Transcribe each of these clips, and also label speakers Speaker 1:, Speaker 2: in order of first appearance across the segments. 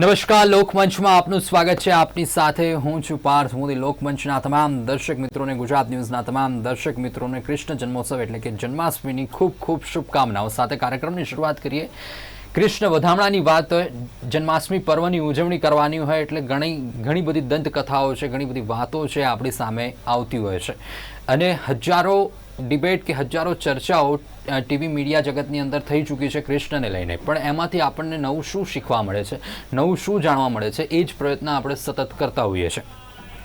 Speaker 1: નમસ્કાર, લોકમંચમાં આપનું સ્વાગત છે. આપની સાથે હું છું પાર્થ મોદી. લોકમંચના તમામ દર્શક મિત્રોને, ગુજરાત ન્યૂઝના તમામ દર્શક મિત્રોને કૃષ્ણ જન્મોત્સવ એટલે કે જન્માષ્ટમીની ખૂબ ખૂબ શુભકામનાઓ. સાથે કાર્યક્રમની શરૂઆત કરીએ. કૃષ્ણ વધામણાની વાત, જન્માષ્ટમી પર્વની ઉજવણી કરવાની હોય એટલે ઘણી ઘણી બધી દંતકથાઓ છે, ઘણી બધી વાતો છે આપણી સામે આવતી હોય છે. અને હજારો ડિબેટ કે હજારો ચર્ચાઓ ટીવી મીડિયા જગતની અંદર થઈ ચૂકી છે કૃષ્ણને લઈને. પણ એમાંથી આપણને નવું શું શીખવા મળે છે, નવું શું જાણવા મળે છે, એ જ પ્રયત્ન આપણે સતત કરતા હોઈએ છીએ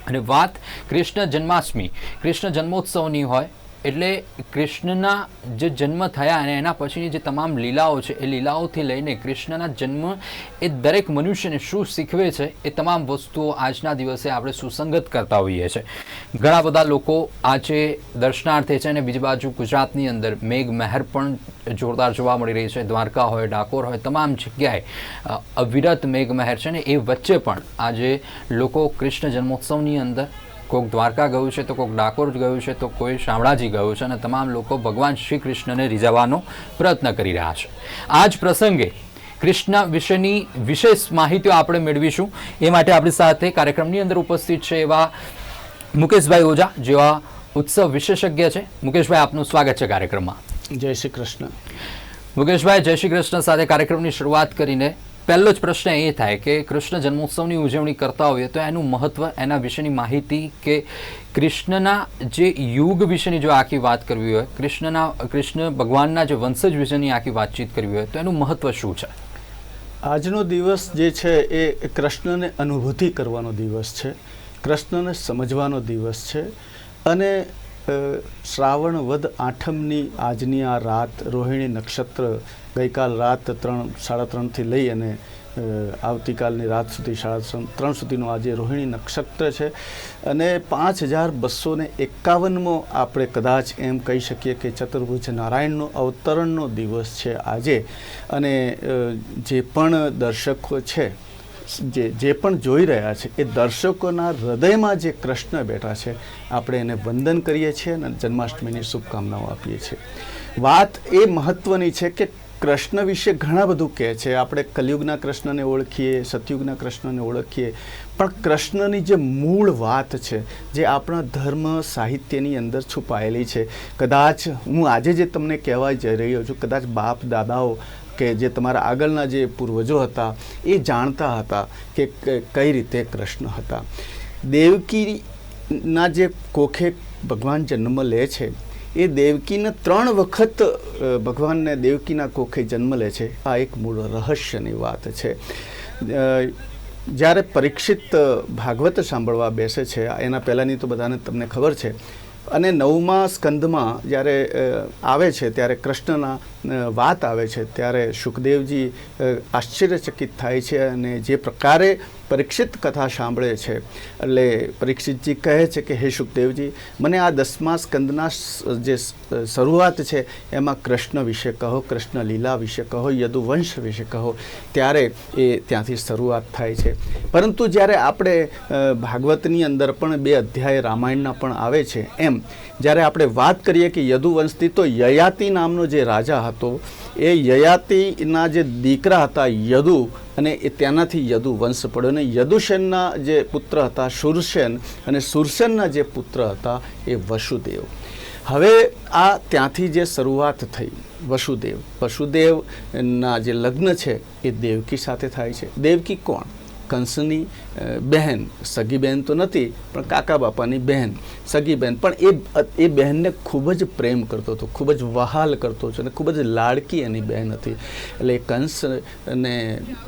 Speaker 1: અને વાત કૃષ્ણ જન્માષ્ટમી. કૃષ્ણ જન્મોત્સવની હોય, એટલે કૃષ્ણના જે જન્મ થયા અને એના પછીની જે તમામ લીલાઓ છે, એ લીલાઓથી લઈને કૃષ્ણના જન્મ એ દરેક મનુષ્યને શું શીખવે છે, એ તમામ વસ્તુઓ આજના દિવસે આપણે સુસંગત કરતા હોઈએ છીએ ઘણા બધા લોકો આજે દર્શનાર્થે છે અને બીજી બાજુ ગુજરાતની અંદર મેઘ મહેર પણ જોરદાર જોવા મળી રહી છે. દ્વારકા હોય, ડાકોર હોય, તમામ જગ્યાએ અવિરત મેઘ મહેર છે ને એ વચ્ચે પણ આજે લોકો કૃષ્ણ જન્મોત્સવની અંદર કોઈક દ્વારકા ગયું છે તો કોઈક ડાકોર ગયું છે તો કોઈ શામળાજી ગયું છે અને તમામ લોકો ભગવાન શ્રી કૃષ્ણને રીઝવવાનો પ્રયત્ન કરી રહ્યા છે. આ જ પ્રસંગે કૃષ્ણ વિશેની વિશેષ માહિતીઓ આપણે મેળવીશું. એ માટે આપણી સાથે કાર્યક્રમની અંદર ઉપસ્થિત છે એવા મુકેશભાઈ ઓઝા જેવા ઉત્સવ વિશેષજ્ઞ છે. મુકેશભાઈ આપનું સ્વાગત છે કાર્યક્રમમાં.
Speaker 2: જય શ્રી કૃષ્ણ.
Speaker 1: મુકેશભાઈ જય શ્રી કૃષ્ણ સાથે કાર્યક્રમની શરૂઆત કરીને પહેલો જ પ્રશ્ન એ થાય કે કૃષ્ણ જન્મોત્સવની ઉજવણી કરતા હોઈએ તો એનું મહત્ત્વ એના વિશેની માહિતી કે કૃષ્ણના જે યુગ વિશેની જો આખી વાત કરવી હોય કૃષ્ણના કૃષ્ણ ભગવાનના જે વંશજ વિશેની આખી વાતચીત કરવી હોય તો એનું મહત્ત્વ શું છે?
Speaker 2: આજનો દિવસ જે છે એ કૃષ્ણને અનુભૂતિ કરવાનો દિવસ છે. કૃષ્ણને સમજવાનો દિવસ છે અને શ્રાવણ વદ આઠમની આજની આ રાત, રોહિણી નક્ષત્ર ગઈકાલ રાત ત્રણ, સાડા ત્રણથી લઈ અને આવતીકાલની રાત સુધી સાડા ત્રણ સુધીનું આજે રોહિણી નક્ષત્ર છે. અને પાંચ હજાર બસો ને એકાવનમો આપણે કદાચ એમ કહી શકીએ કે ચતુર્ભુજ નારાયણનો અવતરણનો દિવસ છે આજે. અને જે પણ દર્શકો છે જે જે પણ જોઈ રહ્યા છે, એ દર્શકોના હૃદયમાં જે કૃષ્ણ બેઠા છે, આપણે એને વંદન કરીએ છીએ અને જન્માષ્ટમીની શુભકામનાઓ આપીએ છીએ. વાત એ મહત્વની છે કે કૃષ્ણ વિશે ઘણા બધું કહે છે. આપણે કલયુગના કૃષ્ણને ઓળખીએ, સતયુગના કૃષ્ણને ઓળખીએ, પણ કૃષ્ણની જે મૂળ વાત છે, જે આપણા ધર્મ સાહિત્યની અંદર છુપાયેલી છે, કદાચ હું આજે જે તમને કહેવા જઈ રહ્યો છું, કદાચ બાપ દાદાઓ કે જે તમારા આગળના જે પૂર્વજો હતા, એ જાણતા હતા કે કઈ રીતે કૃષ્ણ હતા. દેવકીના જે કોખે ભગવાન જન્મ લે છે, એ દેવકીને ત્રણ વખત ભગવાનને દેવકીના કોખે જન્મ લે છે. આ એક મૂળ રહસ્યની વાત છે. જ્યારે પરીક્ષિત ભાગવત સાંભળવા બેસે છે, એના પહેલાંની તો બધાને તમને ખબર છે અને નવમા સ્કંદમાં જ્યારે આવે છે, ત્યારે કૃષ્ણના વાત આવે છે, ત્યારે સુખદેવજી આશ્ચર્યચકિત થાય છે અને જે પ્રકારે પરીક્ષિત કથા સાંભળે છે. એટલે પરીક્ષિતજી કહે છે કે, હે સુખદેવજી, મને આ દસમા સ્કંદના જે શરૂઆત છે, એમાં કૃષ્ણ વિશે કહો, કૃષ્ણ લીલા વિશે કહો, યદુવંશ વિશે કહો. ત્યારે એ ત્યાંથી શરૂઆત થાય છે. પરંતુ જ્યારે આપણે ભાગવતની અંદર પણ બે અધ્યાય રામાયણના પણ આવે છે, એમ, જ્યારે આપણે વાત કરીએ કે યદુવંશથી તો યયાતિ નામનો જે રાજા હતો એ યયાતિના જે દીકરા હતા યદુ, અને એ ત્યાંનાથી યદુ વંશ પડ્યો. અને યદુસેનના જે પુત્ર હતા સુરસેન, અને સુરસેનના જે પુત્ર હતા એ વસુદેવ. હવે આ ત્યાંથી જે શરૂઆત થઈ, વસુદેવ. વસુદેવના જે લગ્ન છે એ દેવકી સાથે થાય છે. દેવકી કોણ? કંસની બહેન. સગી બહેન તો નથી, પણ કાકા બાપાની બહેન. સગી બહેન પણ એ એ બહેનને ખૂબ જ પ્રેમ કરતો હતો, ખૂબ જ વહાલ કરતો હતો અને ખૂબ જ લાડકી એની બહેન હતી. એટલે એ કંસ ને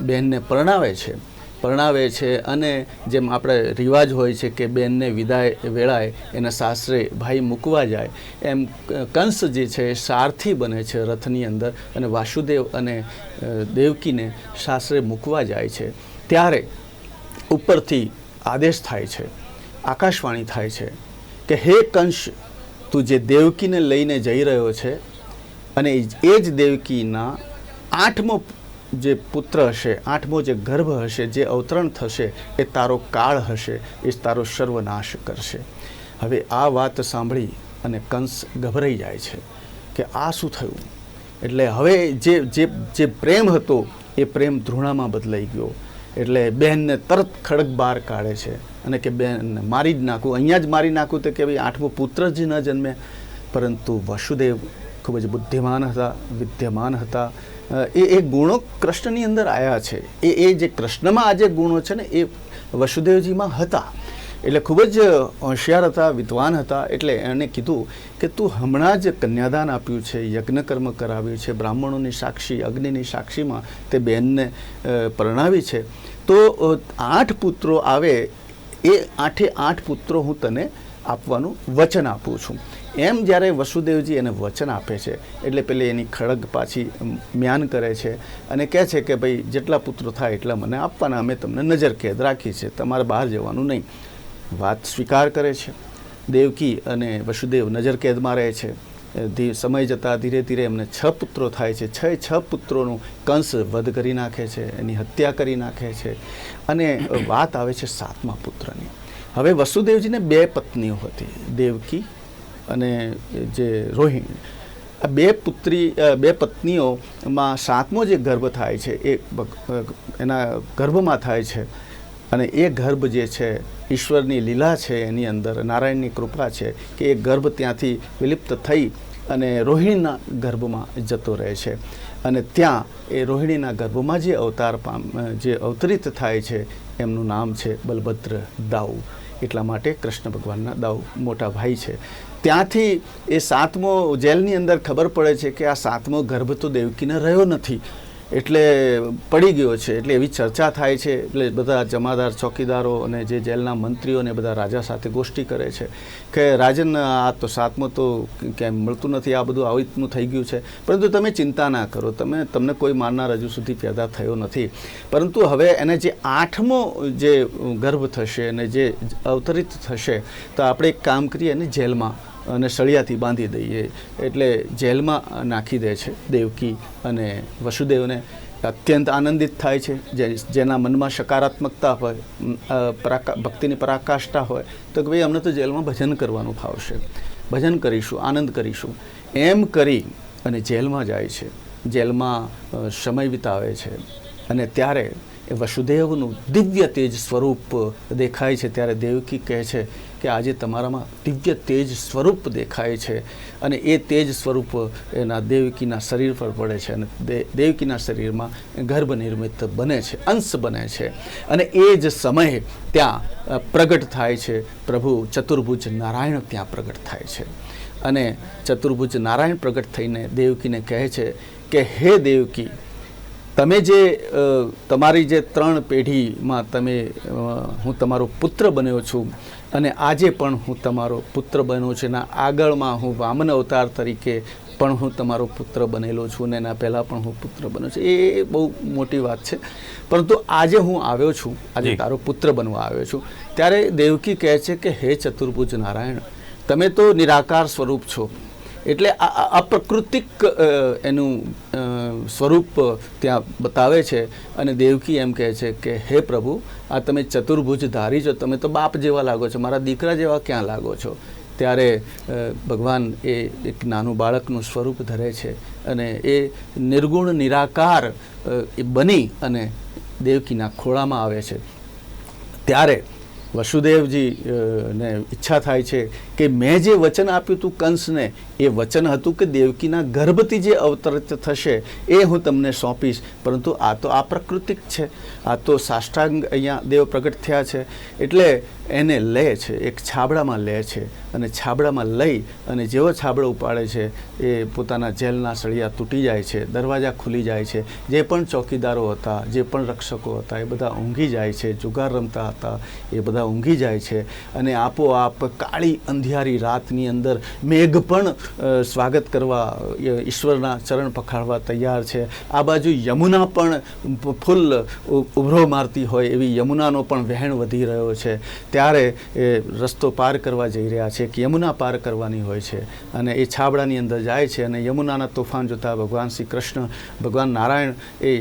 Speaker 2: બહેનને પરણાવે છે. પરણાવે છે અને જેમ આપણે રિવાજ હોય છે કે બેનને વિદાય વેળાએ એના સાસરે ભાઈ મૂકવા જાય, એમ કંસ જે છે એ સારથી બને છે રથની અંદર અને વાસુદેવ અને દેવકીને સાસરે મૂકવા જાય છે. ત્યારે ઉપરથી આદેશ થાય છે, આકાશવાણી થાય છે કે, હે કંસ તું જે દેવકીને લઈને જઈ રહ્યો છે અને એ જ દેવકીના આઠમો જે પુત્ર હશે, આઠમો જે ગર્ભ હશે, જે અવતરણ થશે, એ તારો કાળ હશે, એ તારો સર્વનાશ કરશે. હવે આ વાત સાંભળી અને કંસ ગભરાઈ જાય છે કે, આ શું થયું? એટલે હવે જે જે જે પ્રેમ હતો, એ પ્રેમ ધૃણામાં બદલાઈ ગયો. એટલે બહેનને તરત ખડક બહાર કાઢે છે. અને કે બેન મારી જ નાખું. અહીંયા જ મારી નાખું તો કે ભાઈ આઠમો પુત્ર જ ન જન્મે. પરંતુ વસુદેવ ખૂબ જ બુદ્ધિમાન હતા, વિદ્યમાન હતા. એ એ ગુણો કૃષ્ણની અંદર આવ્યા છે. એ એ જે કૃષ્ણમાં આ જે ગુણો છે ને એ વસુદેવજીમાં હતા. એટલે ખૂબ જ હોશિયાર હતા, વિદ્વાન હતા. એટલે એણે કીધું કે તું હમણાં જ કન્યાદાન આપ્યું છે, યજ્ઞકર્મ કરાવ્યું છે, બ્રાહ્મણોની સાક્ષી, અગ્નિની સાક્ષીમાં તે બહેનને પરણાવી છે. તો આઠ પુત્રો આવે, એ આઠે આઠ પુત્રો હું તને આપવાનું વચન આપું છું. એમ જ્યારે વસુદેવજી એને વચન આપે છે, એટલે પેલી એની ખડગ પાછી મ્યાન કરે છે અને કહે છે કે ભાઈ, જેટલા પુત્રો થાય એટલા મને આપવાના, અમે તમને નજર કેદ રાખી છે, તમારે બહાર જવાનું નહીં. વાત સ્વીકાર કરે છે. દેવકી અને વસુદેવ નજર કેદમાં રહે છે. સમય જતાં ધીરે ધીરે એમને છ પુત્રો થાય છે. છ છ પુત્રોનું કંસ વધ કરી નાખે છે, એની હત્યા કરી નાખે છે અને વાત આવે છે સાતમા પુત્રની. હવે વસુદેવજીને બે પત્નીઓ હતી, દેવકી અને જે રોહિણી. આ બે પુત્રી બે પત્નીઓમાં સાતમો જે ગર્ભ થાય છે, એ એના ગર્ભમાં થાય છે. અને એ ગર્ભ જે છે, ઈશ્વરની લીલા છે એની અંદર, નારાયણની કૃપા છે કે એ ગર્ભ ત્યાંથી વિલિપ્ત થઈ અને રોહિણીના ગર્ભમાં જતો રહે છે. અને ત્યાં એ રોહિણીના ગર્ભમાં જે અવતાર પામ, જે અવતરિત થાય છે, એમનું નામ છે બલભદ્ર દાઉ. એટલા માટે કૃષ્ણ ભગવાનના દાઉ મોટા ભાઈ છે. ત્યાંથી એ સાતમો જેલની અંદર ખબર પડે છે કે આ સાતમો ગર્ભ તો દેવકીને રહ્યો નથી. એટલે પડી ગયો છે, એટલે એવી ચર્ચા થાય છે, એટલે બધા જમાદાર, ચોકીદારો અને જે જેલના મંત્રીઓ ને બધા રાજા સાથે ગોષ્ઠી કરે છે કે રાજન, આ તો સાતમો તો ક્યાંય મળતું નથી, આ બધું આવી થઈ ગયું છે. પરંતુ તમે ચિંતા ના કરો, તમે, તમને કોઈ મારનાર હજુ સુધી પેદા થયો નથી. પરંતુ હવે એને જે આઠમો જે ગર્ભ થશે અને જે અવતરિત થશે, તો આપણે એક કામ કરીએ અને જેલમાં અને સળિયાથી બાંધી દઈએ એટલે જેલમાં નાખી દે છે દેવકી અને વસુદેવને. અત્યંત આનંદિત થાય છે જેના મનમાં સકારાત્મકતા હોય ભક્તિની પરાકાષ્ઠા હોય, તો કે ભાઈ અમને તો જેલમાં ભજન કરવાનું ફાવશે. ભજન કરીશું, આનંદ કરીશું. એમ કરી અને જેલમાં જાય છે. જેલમાં સમય વિતાવે છે. અને ત્યારે એ વસુદેવનું દિવ્ય તેજ સ્વરૂપ દેખાય છે ત્યારે દેવકી કહે છે કે આજે તમારામાં દિવ્ય તેજ સ્વરૂપ દેખાય છે અને એ તેજ સ્વરૂપ એના દેવકીના શરીર પર પડે છે અને દેવકીના શરીરમાં ગર્ભ નિર્મિત બને છે, અંશ બને છે. અને એ જ સમયે ત્યાં પ્રગટ થાય છે, પ્રભુ ચતુર્ભુજ નારાયણ ત્યાં પ્રગટ થાય છે. અને ચતુર્ભુજ નારાયણ પ્રગટ થઈને દેવકીને કહે છે કે, હે દેવકી તમે જે તમારી જે ત્રણ પેઢીમાં તમે હું તમારો પુત્ર બન્યો છું અને આજે પણ હું તમારો પુત્ર બન્યો છું એના આગળમાં હું વામન અવતાર તરીકે પણ હું તમારો પુત્ર બનેલો છું અને એના પહેલાં પણ હું પુત્ર બન્યો છું. એ બહુ મોટી વાત છે. પરંતુ આજે હું આવ્યો છું આજે. તારો પુત્ર બનવા આવ્યો છું ત્યારે દેવકી કહે છે કે હે ચતુર્ભુજ નારાયણ તમે તો નિરાકાર સ્વરૂપ છો. એટલે આ- અપ્રાકૃતિક એનું સ્વરૂપ ત્યાં બતાવે છે અને દેવકી એમ કહે છે કે, હે પ્રભુ, આ તમે ચતુર્ભુજ ધારી છો, તમે તો બાપ જેવા લાગો છો, મારા દીકરા જેવા ક્યાં લાગો છો? ત્યારે ભગવાન એ એક નાનું બાળકનું સ્વરૂપ ધરે છે અને એ નિર્ગુણ, નિરાકાર એ બની અને દેવકીના ખોળામાં આવે છે. ત્યારે વસુદેવજી ને ઈચ્છા થાય છે કે મેં જે વચન આપ્યું હતું કંસને, એ વચન હતું કે દેવકીના ગર્ભથી જે અવતરિત થશે એ હું તમને સોંપીશ. પરંતુ આ તો અપ્રાકૃતિક છે. આ તો સાષ્ટાંગ અહીંયા દેવ પ્રગટ થયા છે. એટલે એને લે છે, એક છાબડામાં લે છે અને છાબડામાં લઈ અને જેવો છાબડો ઉપાડે છે એ પોતાના જેલના સળિયા તૂટી જાય છે, દરવાજા ખુલી જાય છે. જે પણ ચોકીદારો હતા, જે પણ રક્ષકો હતા, એ બધા ઊંઘી જાય છે, જુગાર રમતા હતા, એ બધા ઊંઘી જાય છે અને આપોઆપ કાળી અંધિયારી રાતની અંદર મેઘ પણ સ્વાગત કરવા ઈશ્વરના ચરણ પખાડવા તૈયાર છે. આ બાજુ યમુના પણ ફૂલ ઉભરો મારતી હોય એવી યમુનાનો પણ વહેણ વધી રહ્યો છે. ત્યારે એ રસ્તો પાર કરવા જઈ રહ્યા છે કે યમુના પાર કરવાની હોય છે અને એ છાબડાની અંદર જાય છે અને યમુનાના તોફાન જોતાં ભગવાન શ્રી કૃષ્ણ, ભગવાન નારાયણ એ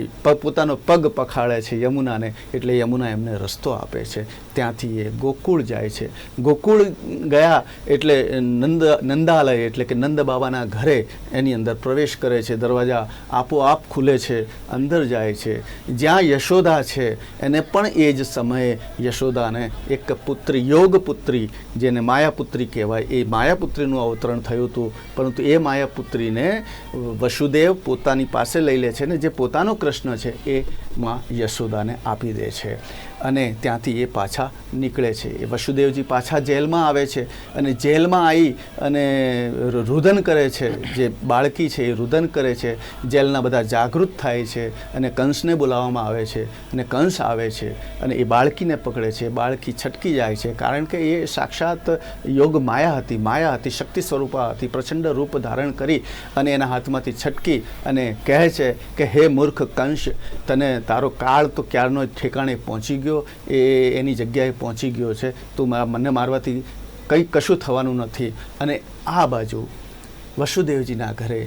Speaker 2: પોતાનો પગ પખાડે છે યમુનાને એટલે યમુના એમને રસ્તો આપે છે. ત્યાંથી એ ગોકુળ જાય છે. ગોકુળ ગયા એટલે નંદ, નંદાલય એટલે કે નંદ બાબાના ઘરે એની અંદર પ્રવેશ કરે છે. દરવાજા આપોઆપ ખુલે છે, અંદર જાય છે. જ્યાં યશોદા છે, એને પણ એ જ સમયે યશોદાને એક પુત્રી, યોગ પુત્રી, જેને માયાપુત્રી કહેવાય. એ માયાપુત્રીનું અવતરણ થયું હતું, પરંતુ એ માયાપુત્રીને વસુદેવ પોતાની પાસે લઈ લે છે ને જે પોતાનો કૃષ્ણ છે, એ માં યશોદાને આપી દે છે. અને ત્યાંથી એ પાછા નીકળે છે. એ વસુદેવજી પાછા જેલમાં આવે છે અને જેલમાં આવી અને રુદન કરે છે. જે બાળકી છે એ રુદન કરે છે. જેલના બધા જાગૃત થાય છે અને કંસને બોલાવવામાં આવે છે અને કંસ આવે છે અને એ બાળકીને પકડે છે. બાળકી છટકી જાય છે કારણ કે એ સાક્ષાત યોગ માયા હતી. માયા હતી, શક્તિ સ્વરૂપા હતી, પ્રચંડ રૂપ ધારણ કરી અને એના હાથમાંથી છટકી અને કહે છે કે, હે મૂર્ખ કંસ, તને તારો કાળ તો ક્યારનો ઠેકાણે પહોંચી ગયો. એ, એની જગ્યાએ પહોંચી ગયો છે, તું મને મારવાથી કંઈ કશું થવાનું નથી. અને આ બાજુ વસુદેવજીના ઘરે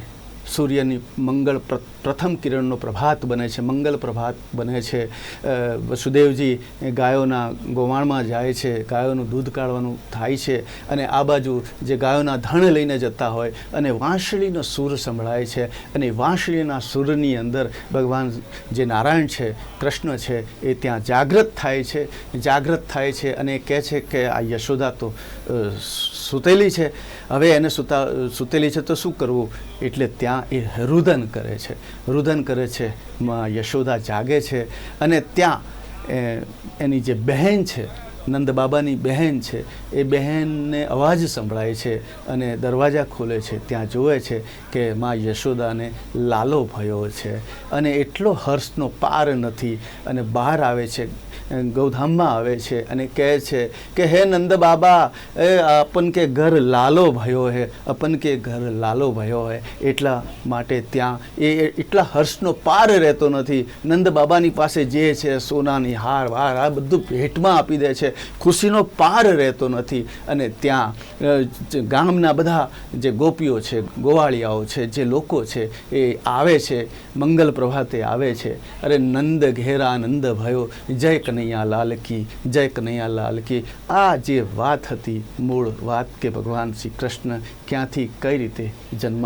Speaker 2: સૂર્યની મંગળ પ્ર- પ્રથમ કિરણનો પ્રભાત બને છે, મંગલ પ્રભાત બને છે. વસુદેવજી ગાયોના ગોવાણમાં જાય છે, ગાયોનું દૂધ કાઢવાનું થાય છે અને આ બાજુ જે ગાયોના ધણ લઈને જતા હોય અને વાંસળીનો સૂર સંભળાય છે અને વાંસળીના સૂરની અંદર ભગવાન જે નારાયણ છે, કૃષ્ણ છે, એ ત્યાં જાગૃત થાય છે જાગૃત થાય છે અને કહે છે કે આ યશોદા તો સૂતેલી છે. હવે એને સૂતા સૂતેલી છે તો શું કરવું? એટલે ત્યાં એ રુદન કરે છે. રુદન કરે છે, માં યશોદા જાગે છે અને ત્યાં એની જે બહેન છે, નંદ બાબાની બહેન છે, એ બહેનને અવાજ સંભળાય છે અને દરવાજા ખોલે છે. ત્યાં જુએ છે કે માં યશોદાને લાલો ભયો છે અને એટલો હર્ષનો પાર નથી અને બહાર આવે છે. ગૌધામમાં આવે છે અને કહે છે કે, હે નંદ બાબા, એ અપન કે ઘર લાલો ભયો હે અપન કે ઘર લાલો ભયો હે. એટલા માટે ત્યાં એ એટલા હર્ષનો પાર રહેતો નથી. નંદ બાબાની પાસે જે છે, સોનાની હાર, વાર, આ બધું ભેટમાં આપી દે છે. ખુશીનો પાર રહેતો નથી. અને ત્યાં ગામના બધા જે ગોપીઓ છે, ગોવાળિયાઓ છે, જે લોકો છે, એ આવે છે, મંગલ પ્રભાતે આવે છે. અરે નંદ ઘેરા નંદ ભયો, જય કનૈયા લાલ કી, જય કનૈયા લાલ કી. આ જે વાત હતી, મૂળ વાત કે ભગવાન શ્રી કૃષ્ણ ક્યાંથી કઈ રીતે જન્મ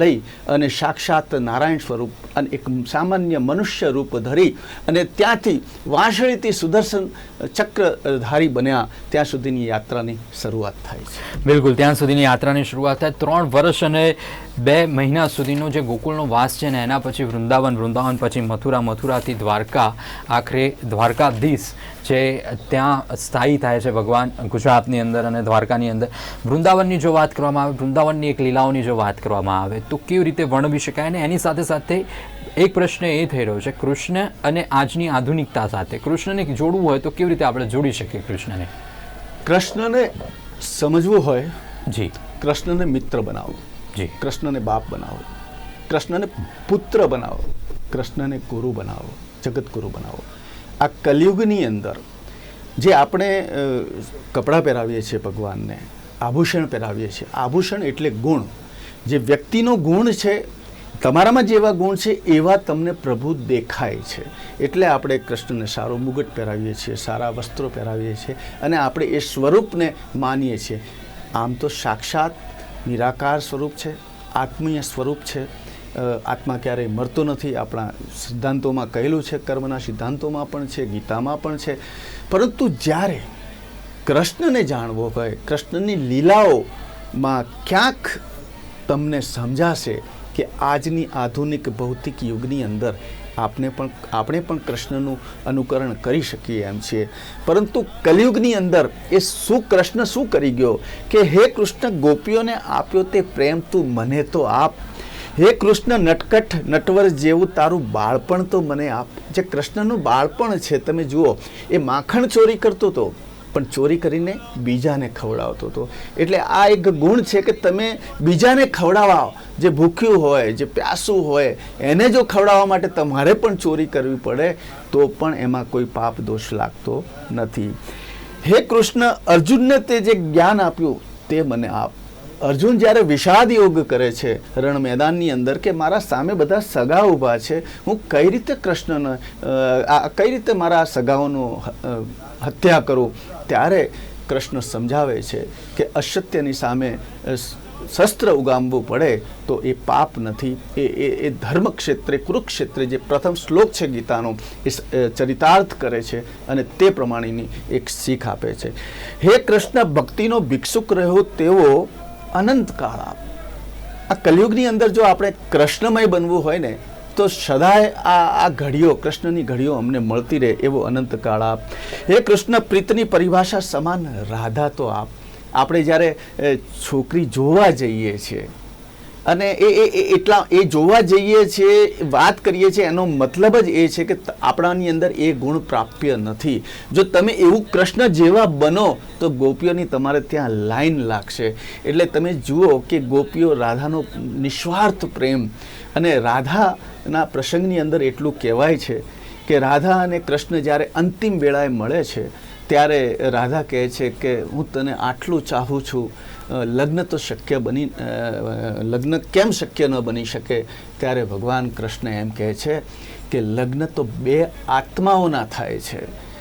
Speaker 2: લઈ અને સાક્ષાત નારાયણ સ્વરૂપ અને એક સામાન્ય મનુષ્ય રૂપ ધરી અને ત્યાંથી વાંસળીથી સુદર્શન ચક્રધારી બન્યા. ત્યાં સુધીની યાત્રાની શરૂઆત થાય છે.
Speaker 1: બિલકુલ, ત્યાં સુધીની યાત્રાની શરૂઆત થાય. ત્રણ વર્ષ અને બે મહિના સુધીનો જે ગોકુળનો વાસ છે ને, એના પછી વૃંદાવન વૃંદાવન પછી મથુરા, મથુરાથી દ્વારકા, આખરે દ્વારકાધીશ જે ત્યાં સ્થાયી થાય છે ભગવાન ગુજરાતની અંદર અને દ્વારકાની અંદર. વૃંદાવનની જો વાત કરવામાં આવે વૃંદાવનની એક લીલાઓની જો વાત કરવામાં આવે તો કેવી રીતે વર્ણવી શકાય અને એની સાથે સાથે એક પ્રશ્ન એ થઈ રહ્યો છે કૃષ્ણ અને આજની આધુનિકતા સાથે. કૃષ્ણને જોડવું હોય તો કેવી રીતે આપણે જોડી શકીએ કૃષ્ણને?
Speaker 2: કૃષ્ણને સમજવું હોય
Speaker 1: જી.
Speaker 2: કૃષ્ણને મિત્ર બનાવો.
Speaker 1: જી.
Speaker 2: કૃષ્ણને બાપ બનાવો. કૃષ્ણને પુત્ર બનાવો. કૃષ્ણને ગુરુ બનાવો જગતગુરુ બનાવો. આ કલયુગની અંદર જે આપણે કપડાં પહેરાવીએ છીએ ભગવાનને આભૂષણ પહેરાવીએ છીએ. આભૂષણ એટલે ગુણ. જે વ્યક્તિનો ગુણ છે, તમારામાં જેવા ગુણ છે, એવા તમને પ્રભુ દેખાય છે. એટલે આપણે કૃષ્ણને સારો મુગટ પહેરાવીએ છીએ, સારા વસ્ત્રો પહેરાવીએ છીએ અને આપણે એ સ્વરૂપને માનીએ છીએ. આમ તો સાક્ષાત નિરાકાર સ્વરૂપ છે, આત્મીય સ્વરૂપ છે. આત્મા ક્યારેય મરતો નથી, આપણા સિદ્ધાંતોમાં કહેલું છે, કર્મના સિદ્ધાંતોમાં પણ છે, ગીતામાં પણ છે. પરંતુ જ્યારે કૃષ્ણને જાણવો હોય, કૃષ્ણની લીલાઓમાં ક્યાંક તમને સમજાશે કે આજની આધુનિક ભૌતિક યુગની અંદર આપને પણ, આપણે પણ કૃષ્ણનું અનુકરણ કરી શકીએ એમ છીએ પરંતુ કલયુગની અંદર એ શું, કૃષ્ણ શું કરી ગયો? કે હે કૃષ્ણ, ગોપીઓને આપ્યો તે પ્રેમ તું મને તો આપ. હે કૃષ્ણ નટકટ નટવર જેવું તારું બાળપણ તો મને આપ. જે કૃષ્ણનું બાળપણ છે, તમે જુઓ, એ માખણ ચોરી કરતો હતો પણ ચોરી કરીને બીજાને ખવડાવતો હતો. એટલે આ એક ગુણ છે કે તમે બીજાને ખવડાવો. જે ભૂખ્યું હોય, જે પ્યાસું હોય, એને જો ખવડાવવા માટે તમારે પણ ચોરી કરવી પડે, તો પણ એમાં કોઈ પાપ દોષ લાગતો નથી. હે કૃષ્ણ, અર્જુનને તે જે જ્ઞાન આપ્યું, તે મને આપ. અર્જુન જ્યારે વિષાદ યોગ કરે છે, રણ મેદાનની અંદર કે મારા સામે બધા સગા ઊભા છે, હું કઈ રીતે કૃષ્ણને આ, કઈ રીતે મારા સગાઓનો હત્યા કરું, ત્યારે કૃષ્ણ સમજાવે છે કે અસત્યની સામે શસ્ત્ર ઉગામવું પડે તો એ પાપ નથી. એ એ એ ધર્મ ક્ષેત્રે કુરુક્ષેત્રે જે પ્રથમ શ્લોક છે ગીતાનો, એ ચરિતાર્થ કરે છે અને તે પ્રમાણેની એક શીખ આપે છે. હે કૃષ્ણ, ભક્તિનો ભિક્ષુક રહ્યો તેવો અનંતકાળ આપ. આ કલયુગની અંદર જો આપણે કૃષ્ણમય બનવું હોય ને તો સદાય આ આ ઘડીઓ, કૃષ્ણની ઘડીઓ અમને મળતી રહે એવો અનંતકાળ આપ. હે કૃષ્ણ, પ્રીતની પરિભાષા સમાન રાધા તો આપ. આપણે જ્યારે છોકરી જોવા જઈએ છીએ અને એ એ એટલા, એ જોવા જઈએ છીએ વાત કરીએ છીએ એનો મતલબ જ એ છે કે આપણાની અંદર એ ગુણ પ્રાપ્ય નથી. જો તમે એવું કૃષ્ણ જેવા બનો, તો ગોપીઓની તમારે ત્યાં લાઈન લાગશે. એટલે તમે જુઓ કે ગોપીઓ રાધાનો નિસ્વાર્થ પ્રેમ અને રાધાના પ્રસંગની અંદર એટલું કહેવાય છે કે રાધા અને કૃષ્ણ જ્યારે અંતિમ વેળાએ મળે છે, ત્યારે રાધા કહે છે કે હું તને આટલું ચાહું છું લગ્ન તો શક્ય બની લગ્ન કેમ શક્ય ન બની શકે? ત્યારે ભગવાન કૃષ્ણ એમ કહે છે કે લગ્ન તો બે આત્માઓના થાય છે.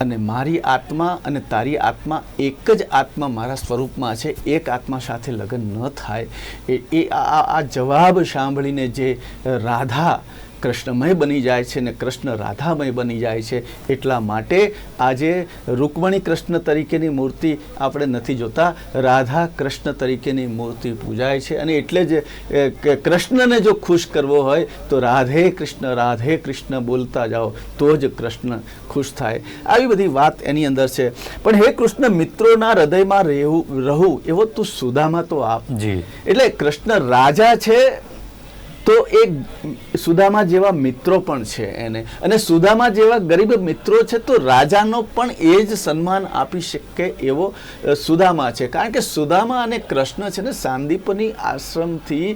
Speaker 2: અને મારી આત્મા અને તારી આત્મા એક જ આત્મા મારા સ્વરૂપમાં છે. એક આત્મા સાથે લગ્ન ન થાય. એ આ જવાબ સાંભળીને જે રાધા કૃષ્ણમય બની જાય છે ને કૃષ્ણ રાધામય બની જાય છે એટલા માટે આજે રૂકમણી કૃષ્ણ તરીકેની મૂર્તિ આપણે નથી જોતા. રાધા કૃષ્ણ તરીકેની મૂર્તિ પૂજાય છે અને એટલે જ કૃષ્ણને જો ખુશ કરવો હોય તો રાધે કૃષ્ણ રાધે કૃષ્ણ બોલતા જાઓ તો જ કૃષ્ણ ખુશ થાય. આવી બધી વાત એની અંદર છે. પણ હે કૃષ્ણ મિત્રોના હૃદયમાં રહેવું રહું એવો તું સુદામાં તો આપ.
Speaker 1: જી.
Speaker 2: એટલે કૃષ્ણ રાજા છે તો એ સુદામા જેવા મિત્રો પણ છે એને. અને સુદામા જેવા ગરીબ મિત્રો છે તો રાજાનો પણ એ જ સન્માન આપી શકે એવો સુદામા છે. કારણ કે સુદામા અને કૃષ્ણ છે ને સાંદીપની આશ્રમથી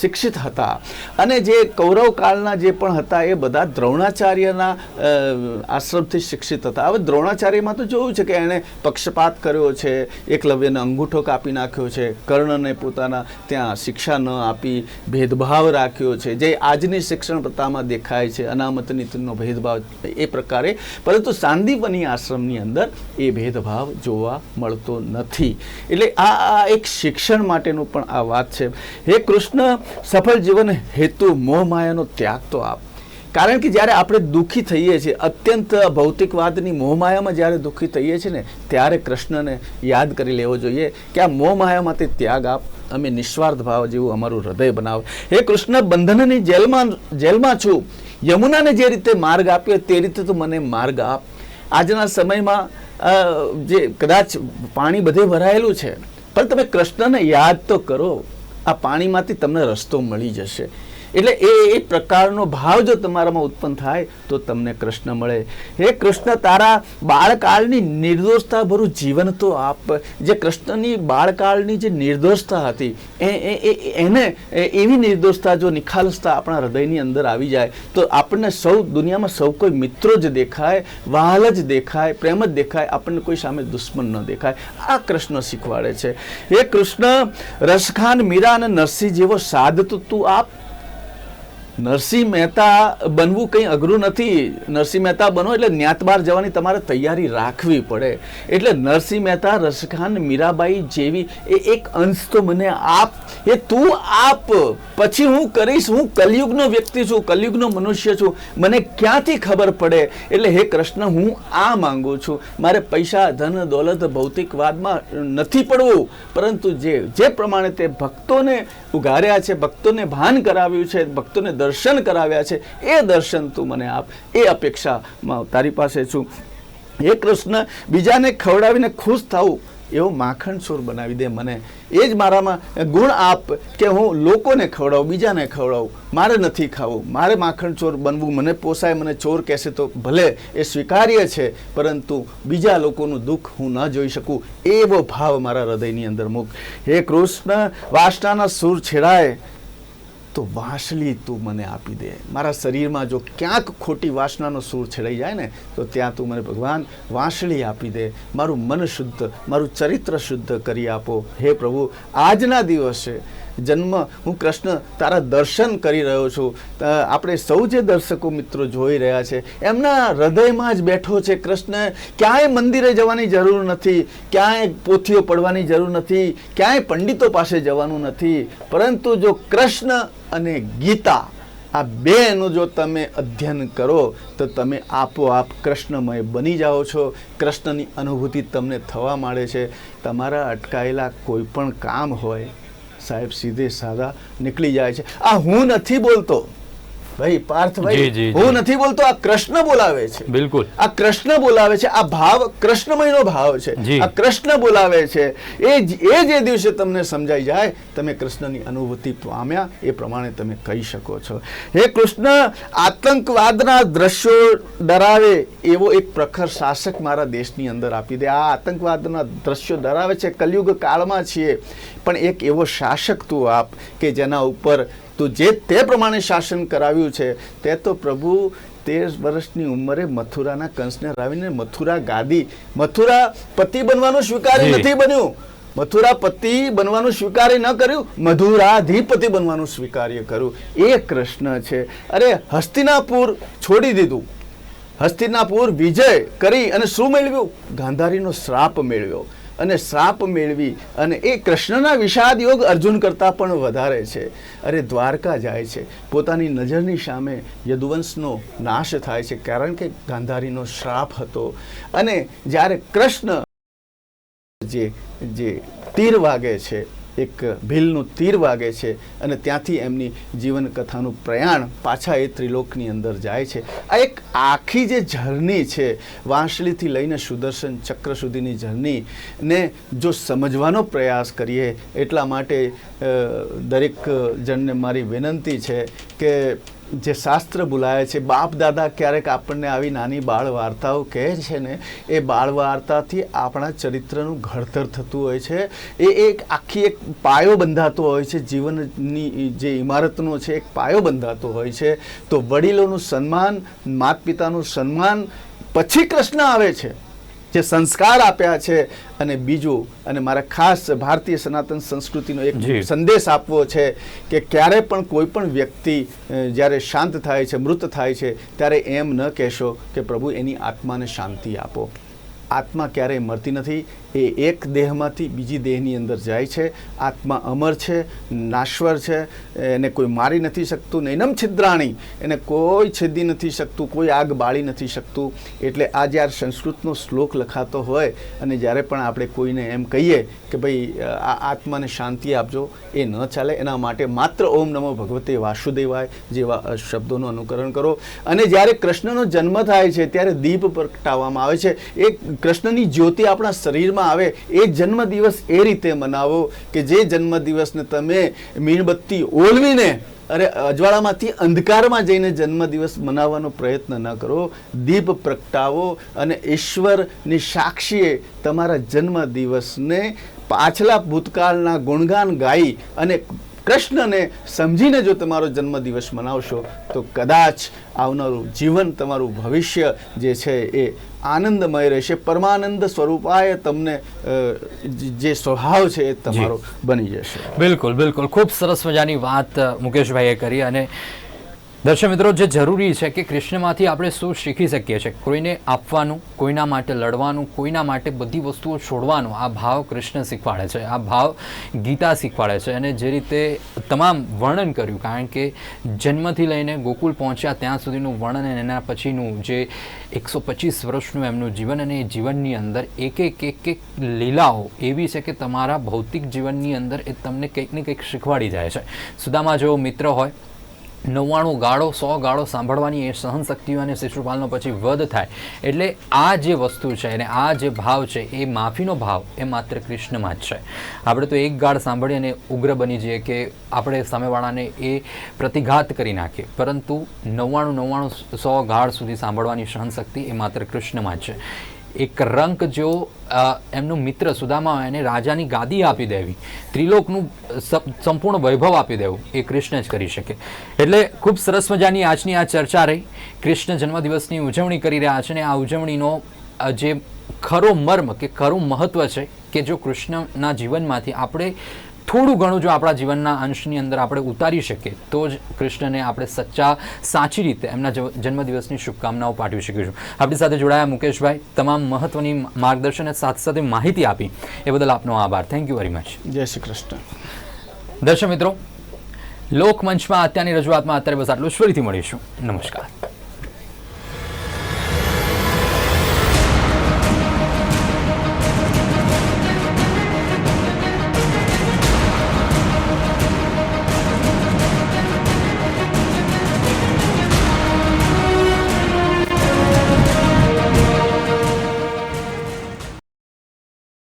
Speaker 2: શિક્ષિત હતા. અને જે કૌરવ કાળના જે પણ હતા એ બધા દ્રોણાચાર્યના આશ્રમથી શિક્ષિત હતા. હવે દ્રોણાચાર્યમાં તો જોયું છે કે એણે પક્ષપાત કર્યો છે, એકલવ્યને અંગૂઠો કાપી નાખ્યો છે, કર્ણને પોતાના ત્યાં શિક્ષા ન આપી, ભેદભાવ રાખ્યો છે. જે આજની શિક્ષણ પ્રથામાં દેખાય છે, અનામત નીતિનો ભેદભાવ એ પ્રકારે. પરંતુ સાંદીપની આશ્રમની અંદર એ ભેદભાવ જોવા મળતો નથી. એટલે આ એક શિક્ષણ માટેનું પણ આ વાત છે. હે કૃષ્ણ, સફળ જીવન હેતુ મોહ માયાનો ત્યાગ તો આપ. કારણ કે જ્યારે આપણે દુઃખી થઈએ છીએ, અત્યંત ભૌતિકવાદની મોહમાયામાં જ્યારે દુઃખી થઈએ છીએ ને, ત્યારે કૃષ્ણને યાદ કરી લેવો જોઈએ કે આ મોહમાયામાંથી ત્યાગ આપ અમે નિસ્વાર્થ ભાવ જેવું અમારું હૃદય બનાવો. હે કૃષ્ણ, બંધનની જેલમાં જેલમાં છું. યમુનાને જે રીતે માર્ગ આપ્યો તે રીતે તો મને માર્ગ આપ. આજના સમયમાં જે કદાચ પાણી બધે ભરાયેલું છે, પણ તમે કૃષ્ણને યાદ તો કરો. આ પાણીમાંથી તમને રસ્તો મળી જશે. એટલે એ એ પ્રકારનો ભાવ જો તમારામાં ઉત્પન્ન થાય, તો તમને કૃષ્ણ મળે. હે કૃષ્ણ, તારા બાળકાળની નિર્દોષતા ભરું જીવન તો આપ, જે કૃષ્ણની બાળકાળની જે નિર્દોષતા હતી, એ એને એવી નિર્દોષતા જો નિખાલસતા આપણા હૃદયની અંદર આવી જાય, તો આપણને સૌ, દુનિયામાં સૌ કોઈ મિત્રો જ દેખાય, વહાલ જ દેખાય, પ્રેમ જ દેખાય, આપણને કોઈ સામે દુશ્મન ન દેખાય. આ કૃષ્ણ શીખવાડે છે. હે કૃષ્ણ, રસખાન મીરા અને નરસિંહ જેવો સાધ તો તું આપ નરસિંહ મહેતા બનવું કંઈ અઘરું નથી. નરસિંહ મહેતા બનો એટલે ન્યાતબાર જવાની તમારે તૈયારી રાખવી પડે. એટલે નરસિંહ મહેતા, રસખાન, મીરાબાઈ જેવી એ એક અંશ તો મને આપ. એ તું આપ. પછી હું કરીશ, હું કલયુગનો વ્યક્તિ છું, કલયુગનો મનુષ્ય છું. મને ક્યાંથી ખબર પડે? એટલે હે કૃષ્ણ, હું આ માંગુ છું. મારે પૈસા, ધન, દોલત ભૌતિકવાદમાં નથી પડવું. પરંતુ જે જે પ્રમાણે તે ભક્તોને ઉઘાર્યા છે, ભક્તોને ભાન કરાવ્યું છે, ભક્તોને દર્શન કરાવ્યા છે. એ દર્શન તું મને આપ. એ અપેક્ષામાં તારી પાસે છું. હે કૃષ્ણ, બીજાને ખવડાવીને ખુશ થવું એવો માખણ ચોર બનાવી દે મને. એ જ મારામાં ગુણ આપ કે હું લોકોને ખવડાવું, બીજાને ખવડાવું. મારે નથી ખાવું. મારે માખણ ચોર બનવું. મને પોસાય, મને ચોર કહેશે તો ભલે. એ સ્વીકાર્ય છે, પરંતુ બીજા લોકોનું દુઃખ હું ન જોઈ શકું. એવો ભાવ મારા હૃદયની અંદર મૂક. હે કૃષ્ણ, વાસનાના સૂર છેડાય. તો વાસળી તું મને આપી દે. મારા શરીરમાં જો ક્યાંક ખોટી વાસનાનો સૂર છેડાઈ જાય ને, તો ત્યાં તું મને ભગવાન વાસળી આપી દે. મારું મન શુદ્ધ, મારું ચરિત્ર શુદ્ધ કરી આપો. હે પ્રભુ, આજના દિવસે જન્મ, હું કૃષ્ણ, તારા દર્શન કરી રહ્યો છું. આપણે સૌ જે દર્શકો મિત્રો જોઈ રહ્યા છે, એમના હૃદયમાં જ બેઠો છે કૃષ્ણ. ક્યાંય મંદિરે જવાની જરૂર નથી, ક્યાંય પોથીઓ પડવાની જરૂર નથી, ક્યાંય પંડિતો પાસે જવાનું નથી. પરંતુ જો કૃષ્ણ અને ગીતા, આ બેનું જો તમે અધ્યયન કરો, તો તમે આપોઆપ કૃષ્ણમય બની જાઓ છો. કૃષ્ણની અનુભૂતિ તમને થવા માંડે છે. તમારા અટકાયેલા કોઈ પણ કામ હોય સાહેબ સીધે સાદા નીકળી જાય છે. આ હું નથી બોલતો. ભાઈ પાર્થભાઈ હું નથી બોલતો આ કૃષ્ણ બોલાવે છે.
Speaker 1: બિલકુલ.
Speaker 2: આ કૃષ્ણ બોલાવે છે આ ભાવ કૃષ્ણમયનો ભાવ છે. આ કૃષ્ણ બોલાવે છે. એ એ જે દિવસે તમને સમજાઈ જાય તમે કૃષ્ણની અનુભૂતિ પામ્યા એ પ્રમાણે તમે કહી શકો છો. હે કૃષ્ણ આતંકવાદના દ્રશ્યો ડરાવે એવો એક પ્રખર શાસક મારા દેશની અંદર આપી દે. આ આતંકવાદના દ્રશ્યો ડરાવે છે. કલયુગ કાળમાં છીએ. પણ એક એવો શાસક તું આપ કે જેના ઉપર તું જે તે પ્રમાણે શાસન કરાવ્યું છે તે તો પ્રભુ તેર વર્ષની ઉંમરે મથુરાના કંસને હરાવીને મથુરા ગાદી મથુરા પતિ બનવાનું સ્વીકાર્ય નથી બન્યું. મથુરા પતિ બનવાનું સ્વીકાર્ય ન કર્યું મધુરાધિપતિ બનવાનું સ્વીકાર્ય કર્યું. એ કૃષ્ણ છે. અરે હસ્તિનાપુર છોડી દીધું. હસ્તિનાપુર વિજય કરી અને શું મેળવ્યું? ગાંધારીનો શ્રાપ મેળવ્યો. અને શ્રાપ મેળવી અને એ કૃષ્ણના વિષાદ યોગ અર્જુન કરતાં પણ વધારે છે. અરે દ્વારકા જાય છે. પોતાની નજરની સામે યદુવંશનો નાશ થાય છે. કારણ કે ગાંધારીનો શ્રાપ હતો. અને જ્યારે કૃષ્ણ જે જે તીર વાગે છે એક ભીલનું તીર વાગે છે અને ત્યાંથી એમની જીવનકથાનું પ્રયાણ પાછા એ ત્રિલોકની અંદર જાય છે. આ એક આખી જે જર્ની છે, વાંસળીથી લઈને સુદર્શન ચક્ર સુધીની જર્નીને જો સમજવાનો પ્રયાસ કરીએ એટલા માટે દરેક જણને મારી વિનંતી છે કે જે શાસ્ત્ર બોલાવે છે, બાપ દાદા ક્યારેક આપણને આવી નાની બાળ વાર્તાઓ કહે છે ને, એ બાળ વાર્તાથી આપણા ચરિત્રનું ઘડતર થતું હોય છે. એ એક આખી એક પાયો બંધાતો હોય છે, જીવનની જે ઇમારતનો છે, એક પાયો બંધાતો હોય છે. તો વડીલોનું સન્માન માત પિતાનું સન્માન પછી કૃષ્ણ આવે છે. જે સંસ્કાર આપ્યા છે અને બીજું અને મારા ખાસ ભારતીય સનાતન સંસ્કૃતિનો એક સંદેશ આપવો છે કે ક્યારે પણ કોઈ પણ વ્યક્તિ જ્યારે શાંત થાય છે મૃત થાય છે ત્યારે એમ ન કહેશો કે પ્રભુ એની આત્માને શાંતિ આપો. આત્મા ક્યારેય મરતી નથી એ એક દેહમાંથી બીજી દેહની અંદર જાય છે, આત્મા અમર છે, નાશ્વર છે, એને કોઈ મારી નથી શકતું નૈનમ છિદ્રાણી, એને કોઈ છેદી નથી શકતું, કોઈ આગ બાળી નથી શકતું. એટલે આ જ્યારે સંસ્કૃતનો શ્લોક લખાતો હોય, અને જ્યારે પણ આપણે કોઈને એમ કહીએ કે ભાઈ આ આત્માને શાંતિ આપજો, એ ન ચાલે. એના માટે માત્ર ઓમ નમો ભગવતે વાસુદેવાય જેવા શબ્દોનું અનુકરણ કરો. અને જ્યારે કૃષ્ણનો જન્મ થાય છે, ત્યારે દીપ પ્રગટાવવામાં આવે છે. એ કૃષ્ણની જ્યોતિ આપણા શરીરમાં આવે, એ જન્મદિવસ એ રીતે મનાવો કે જે જન્મદિવસને તમે મીણબત્તી ઓલવીને અરે અજવાળામાંથી અંધકારમાં જઈને જન્મદિવસ મનાવવાનો પ્રયત્ન ન કરો. દીપ પ્રગટાવો અને ઈશ્વરની સાક્ષીએ તમારા જન્મદિવસને પાછલા ભૂતકાળના ગુણગાન ગાઈ અને કૃષ્ણને સમજીને જો તમારો જન્મદિવસ મનાવશો, તો કદાચ આવનારું જીવન, તમારું ભવિષ્ય જે છે એ આનંદમય રહેશે. પરમાનંદ સ્વરૂપાય તમને જે સ્વભાવ છે એ તમારો બની જશે.
Speaker 1: બિલકુલ બિલકુલ. ખૂબ સરસ મજાની વાત મુકેશભાઈએ કરી અને દર્શક મિત્રો, જે જરૂરી છે કે કૃષ્ણમાંથી આપણે શું શીખી શકીએ છીએ? કોઈને આપવાનું, કોઈના માટે લડવાનું, કોઈના માટે બધી વસ્તુઓ છોડવાનું આ ભાવ કૃષ્ણ શીખવાડે છે. આ ભાવ ગીતા શીખવાડે છે અને જે રીતે તમામ વર્ણન કર્યું, કારણ કે જન્મથી લઈને ગોકુલ પહોંચ્યા ત્યાં સુધીનું વર્ણન અને એના પછીનું જે એકસો પચીસ વર્ષનું એમનું જીવન અને એ જીવનની અંદર એક એક એક એક લીલાઓ એવી છે કે તમારા ભૌતિક જીવનની અંદર એ તમને કંઈક ને કંઈક શીખવાડી જાય છે. સુદામા જેવો મિત્ર હોય નવ્વાણું ગાળો, સો ગાળો સાંભળવાની એ સહનશક્તિઓ અને શિશુપાલનો પછી વધ થાય. એટલે આ જે વસ્તુ છે અને આ જે ભાવ છે, એ માફીનો ભાવ એ માત્ર કૃષ્ણમાં જ છે. આપણે તો એક ગાળ સાંભળી અને ઉગ્ર બની જઈએ કે આપણે સામેવાળાને એ પ્રતિઘાત કરી નાખીએ. પરંતુ નવ્વાણું નવ્વાણું, સો ગાળ સુધી સાંભળવાની સહનશક્તિ એ માત્ર કૃષ્ણમાં જ છે. એક રંક જો એમનું મિત્ર સુદામા એને રાજાની ગાદી આપી દેવી. ત્રિલોકનું સંપૂર્ણ વૈભવ આપી દેવું. એ કૃષ્ણ જ કરી શકે. એટલે ખૂબ સરસ મજાની આજની આ ચર્ચા રહી. કૃષ્ણ જન્મદિવસની ઉજવણી કરી રહ્યા છે અને આ ઉજવણીનો જે ખરો મર્મ કે ખરું મહત્વ છે કે જો કૃષ્ણના જીવનમાંથી આપણે થોડું ઘણું જો આપણા જીવનના અંશની અંદર આપણે ઉતારી શકીએ તો જ કૃષ્ણને આપણે સચ્ચા સાચી રીતે એમના જન્મદિવસની શુભકામનાઓ પાઠવી શકીશું. આપણી સાથે જોડાયા મુકેશભાઈ તમામ મહત્વની માર્ગદર્શન અને સાથે સાથે માહિતી આપી. એ બદલ આપનો આભાર. થેન્ક યુ વેરી મચ
Speaker 2: જય શ્રી કૃષ્ણ.
Speaker 1: દર્શક મિત્રો લોકમંચમાં અત્યારની રજૂઆતમાં અત્યારે બસ આટલું જ. ફરીથી મળીશું. નમસ્કાર.